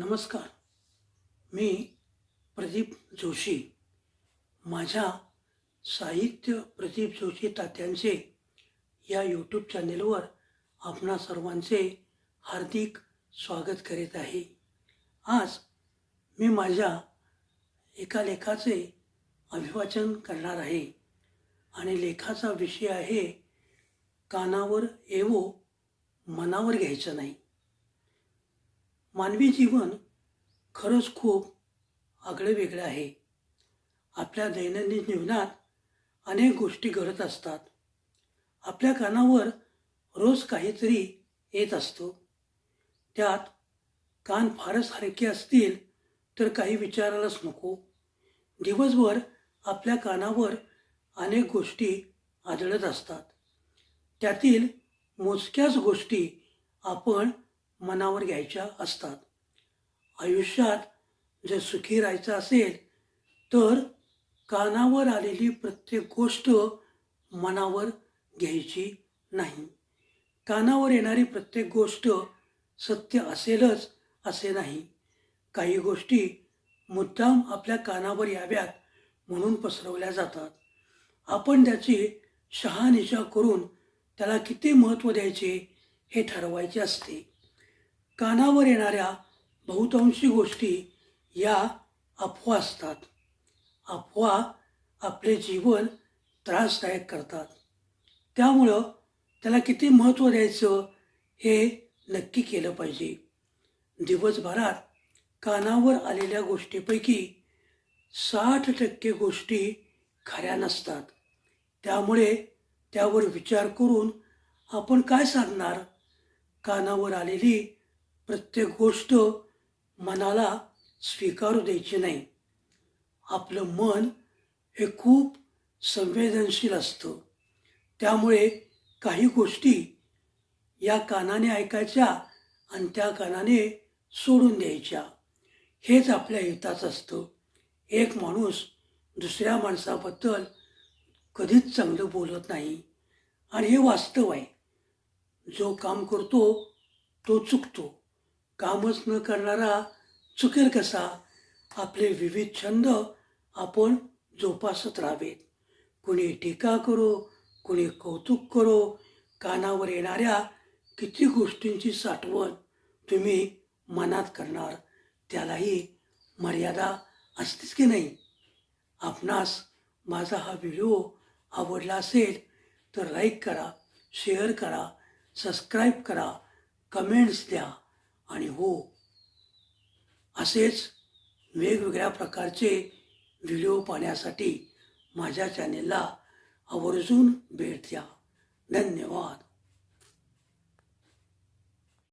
नमस्कार. मी प्रदीप जोशी. माझ्या साहित्य प्रदीप जोशी तात्यांचे या यूट्यूब चॅनेलवर आपणा सर्वांचे हार्दिक स्वागत करीत आहे. आज मी माझ्या एका लेखाचे अभिवाचन करणार आहे. आणि लेखाचा विषय आहे कानावर येवो मनावर घ्यायचं नाही. मानवी जीवन खरंच खूप आगळं वेगळं आहे. आपल्या दैनंदिन जीवनात अनेक गोष्टी घडत असतात. आपल्या कानावर रोज काहीतरी येत असतो. त्यात कान फारच हलके असतील तर काही विचारायलाच नको. दिवसभर आपल्या कानावर अनेक गोष्टी आदळत असतात. त्यातील मोजक्याच गोष्टी आपण मनावर घ्यायच्या असतात. आयुष्यात जर सुखी राहायचं असेल तर कानावर आलेली प्रत्येक गोष्ट मनावर घ्यायची नाही. कानावर येणारी प्रत्येक गोष्ट सत्य असेलच असे नाही. काही गोष्टी मुद्दाम आपल्या कानावर याव्यात म्हणून पसरवल्या जातात. आपण त्याची शहानिशा करून त्याला किती महत्त्व द्यायचे हे ठरवायचे असते. कानावर येणाऱ्या बहुतांशी गोष्टी या अफवा असतात. अफवा आपले जीवन त्रासदायक करतात. त्यामुळं त्याला किती महत्त्व द्यायचं हे नक्की केलं पाहिजे. दिवसभरात कानावर आलेल्या गोष्टीपैकी साठ टक्के गोष्टी खऱ्या नसतात. त्यामुळे त्यावर विचार करून आपण काय साधणार कानावर आलेली प्रत्येक गोष्ट मनाला स्वीकारू द्यायची नाही. आपलं मन हे खूप संवेदनशील असतं. त्यामुळे काही गोष्टी या कानाने ऐकायच्या आणि त्या कानाने सोडून द्यायच्या. हेच आपल्या हिताचं असतं. एक माणूस दुसऱ्या माणसाबद्दल कधीच चांगलं बोलत नाही. आणि हे वास्तव आहे. जो काम करतो तो चुकतो. कामच न करणारा चुकेल कसा? आपले विविध छंद आपण जोपासत राहावेत कुणी टीका करो कुणी कौतुक करो कानावर येणाऱ्या किती गोष्टींची साठवण तुम्ही मनात करणार त्यालाही मर्यादा असतेच की नाही? आपणास माझा हा व्हिडिओ आवडला असेल तर लाईक करा शेअर करा सबस्क्राईब करा कमेंट्स द्या. आणि हो असेच वेगवेगळ्या प्रकारचे व्हिडिओ पाहण्यासाठी माझ्या चॅनेलला आवर्जून भेट द्या. धन्यवाद.